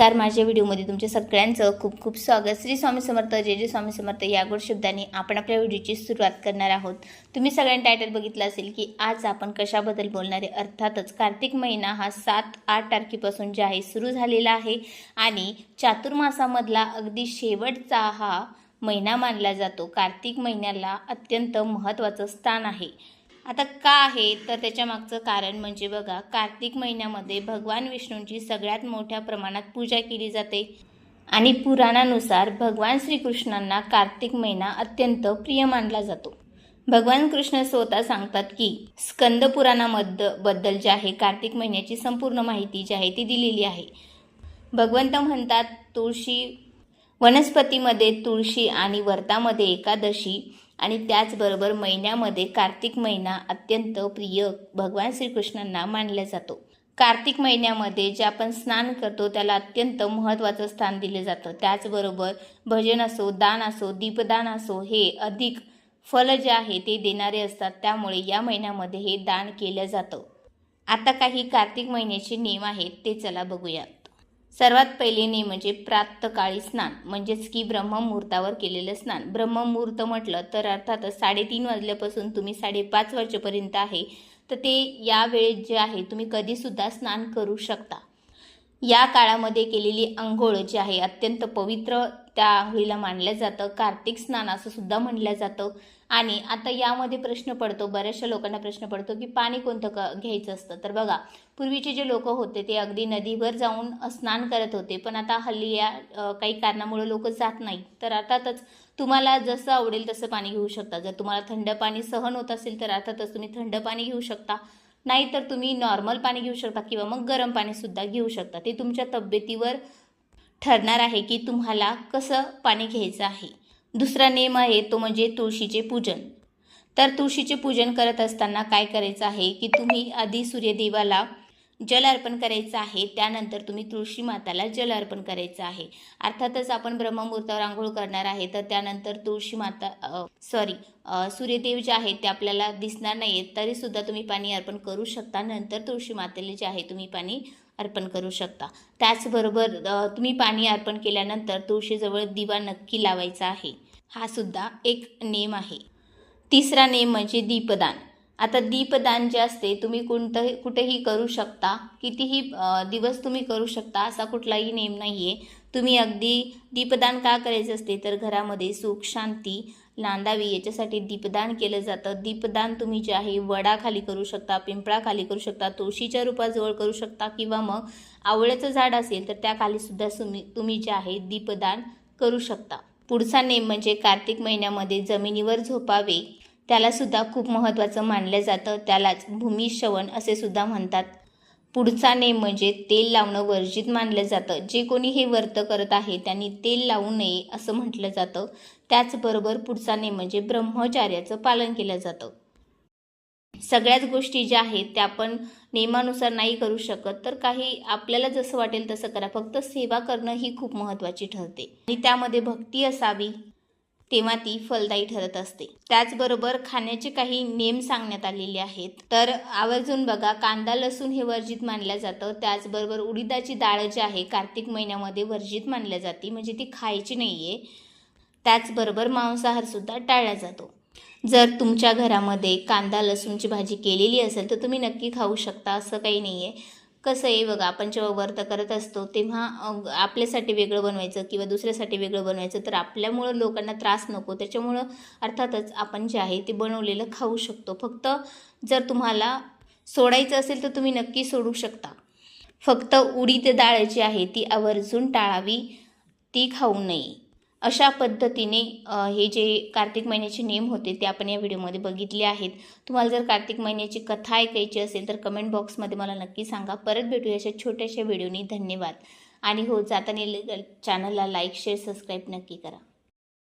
नमस्कार माझ्या व्हिडिओमध्ये तुमच्या सगळ्यांचं खूप खूप स्वागत. श्री स्वामी समर्थ जय जय स्वामी समर्थ या गोड शब्दाने आपण आपल्या व्हिडिओची सुरुवात करणार आहोत. तुम्ही सगळ्यांनी टायटल बघितलं असेल की आज आपण कशाबद्दल बोलणार आहे? अर्थातच कार्तिक महिना हा सात आठ तारखेपासून जे आहे सुरू झालेला आहे आणि चातुर्मासामधला अगदी शेवटचा हा महिना मानला जातो. कार्तिक महिन्याला अत्यंत महत्त्वाचं स्थान आहे. आता का आहे? तर त्याच्या मागचं कारण म्हणजे बघा कार्तिक महिन्यामध्ये भगवान विष्णूंची सगळ्यात मोठ्या प्रमाणात पूजा केली जाते. आणि पुराणानुसार भगवान श्रीकृष्णांना कार्तिक महिना अत्यंत प्रिय मानला जातो. भगवान कृष्ण स्वतः सांगतात की स्कंद पुराणामधबद्दल जे आहे कार्तिक महिन्याची संपूर्ण माहिती जी आहे ती दिलेली आहे. भगवंत म्हणतात तुळशी वनस्पतीमध्ये तुळशी आणि व्रतामध्ये एकादशी आणि त्याचबरोबर महिन्यामध्ये कार्तिक महिना अत्यंत प्रिय भगवान श्रीकृष्णांना मानला जातो. कार्तिक महिन्यामध्ये जे आपण स्नान करतो त्याला अत्यंत महत्त्वाचं स्थान दिले जातं. त्याचबरोबर भजन असो दान असो दीपदान असो हे अधिक फल जे आहे ते देणारे असतात. त्यामुळे या महिन्यामध्ये हे दान केलं जातं. आता काही कार्तिक महिन्याचे नियम आहेत ते चला बघूयात सर्वात पहिले नियम म्हणजे प्रातकाळी स्नान म्हणजेच की ब्रह्ममुहूर्तावर केलेलं स्नान. ब्रह्ममुहूर्त म्हटलं तर अर्थातच साडेतीन वाजल्यापासून तुम्ही साडेपाच वाजेपर्यंत आहे तर ते या वेळेत जे आहे तुम्ही कधीसुद्धा स्नान करू शकता. या काळामध्ये केलेली आंघोळ जी आहे अत्यंत पवित्र त्या आंघोळीला मानलं जातं. कार्तिक स्नान असं सुद्धा म्हणलं जातं. आणि आता यामध्ये प्रश्न पडतो बऱ्याचशा लोकांना प्रश्न पडतो की पाणी कोणतं क घ्यायचं असतं. तर बघा पूर्वीचे जे लोक होते ते अगदी नदीवर जाऊन स्नान करत होते. पण आता हल्ली या काही कारणामुळे लोक जात नाही तर अर्थातच तुम्हाला जसं आवडेल तसं पाणी घेऊ शकता. जर तुम्हाला थंड पाणी सहन होत असेल तर अर्थातच तुम्ही थंड पाणी घेऊ शकता. नाहीतर तुम्ही नॉर्मल पाणी घेऊ शकता किंवा मग गरम पाणीसुद्धा घेऊ शकता. ते तुमच्या तब्येतीवर ठरणार आहे की तुम्हाला कसं पाणी घ्यायचं आहे. दुसरा नियम आहे तो म्हणजे तुळशीचे पूजन. तर तुळशीचे पूजन करत असताना काय करायचं आहे की तुम्ही आधी सूर्यदेवाला जल अर्पण करायचं आहे त्यानंतर तुम्ही तुळशी माताला जल अर्पण करायचं आहे. अर्थातच आपण ब्रह्ममुहूर्तावर आंघोळ करणार आहे तर त्यानंतर तुळशी माता सॉरी सूर्यदेव जे आहेत ते आपल्याला दिसणार नाही आहेत तरीसुद्धा तुम्ही पाणी अर्पण करू शकता. नंतर तुळशी मातेला जे आहे तुम्ही पाणी अर्पण करू शकता. त्याचबरोबर तुम्ही पाणी अर्पण केल्यानंतर तुळशीजवळ दिवा नक्की लावायचा आहे. हा सुद्धा एक नेम आहे. तिसरा नेम म्हणजे दीपदान. आता दीपदान जे असते तुम्ही कोणतंही कुठेही करू शकता. कितीही दिवस तुम्ही करू शकता असा कुठलाही नेम नाही आहे तुम्ही अगदी दीपदान का करायचं असते तर घरामध्ये सुख शांती नांदावी. याच्यासाठी दीपदान केलं जातं. दीपदान तुम्ही जे आहे वडाखाली करू शकता पिंपळाखाली करू शकता तुळशीच्या रूपाजवळ करू शकता किंवा मग आवळ्याचं झाड असेल तर त्याखाली सुद्धा तुम्ही तुम्ही जे आहे दीपदान करू शकता. पुढचा नेम म्हणजे कार्तिक महिन्यामध्ये जमिनीवर झोपावे. त्यालासुद्धा खूप महत्त्वाचं मानलं जातं. त्यालाच भूमिश्रवण असे सुद्धा म्हणतात. पुढचा नेम म्हणजे तेल लावणं वर्जित मानलं जातं. जे कोणी हे व्रत करत आहे त्यांनी तेल लावू नये असं म्हटलं जातं. त्याचबरोबर पुढचा नेम म्हणजे ब्रह्मचार्याचं पालन केलं जातं. सगळ्याच गोष्टी ज्या आहेत त्या आपण नियमानुसार नाही करू शकत तर काही आपल्याला जसं वाटेल तसं करा. फक्त सेवा करणं ही खूप महत्त्वाची ठरते. आणि त्यामध्ये भक्ती असावी. तेव्हा ती फलदायी ठरत असते. त्याचबरोबर खाण्याचे काही नेम सांगण्यात आलेले आहेत. तर आवर्जून बघा कांदा लसूण हे वर्जित मानलं जातं. त्याचबरोबर उडीदाची डाळ जी आहे कार्तिक महिन्यामध्ये वर्जित मानल्या जाते. म्हणजे ती खायची नाही आहे त्याचबरोबर मांसाहारसुद्धा टाळला जातो. जर तुमच्या घरामध्ये कांदा लसूणची भाजी केलेली असेल तर तुम्ही नक्की खाऊ शकता. असं काही नाही आहे कसं आहे बघा आपण जेव्हा व्रत करत असतो तेव्हा आपल्यासाठी वेगळं बनवायचं किंवा दुसऱ्यासाठी वेगळं बनवायचं तर आपल्यामुळं लोकांना त्रास नको. त्याच्यामुळं अर्थातच आपण जे आहे ते बनवलेलं खाऊ शकतो. फक्त जर तुम्हाला सोडायचं असेल तर तुम्ही नक्की सोडू शकता. फक्त उडीद डाळ जी आहे ती आवर्जून टाळावी ती खाऊ नये. अशा पद्धतीने हे जे कार्तिक महिन्याचे नियम होते ते आपण या व्हिडिओमध्ये बघितले आहेत. तुम्हाला जर कार्तिक महिन्याची कथा ऐकायची असेल तर कमेंट बॉक्समध्ये मला नक्की सांगा. परत भेटूया अशा छोट्याशा व्हिडिओनी. धन्यवाद. आणि हो जाताना चॅनलला लाईक शेअर सबस्क्राईब नक्की करा.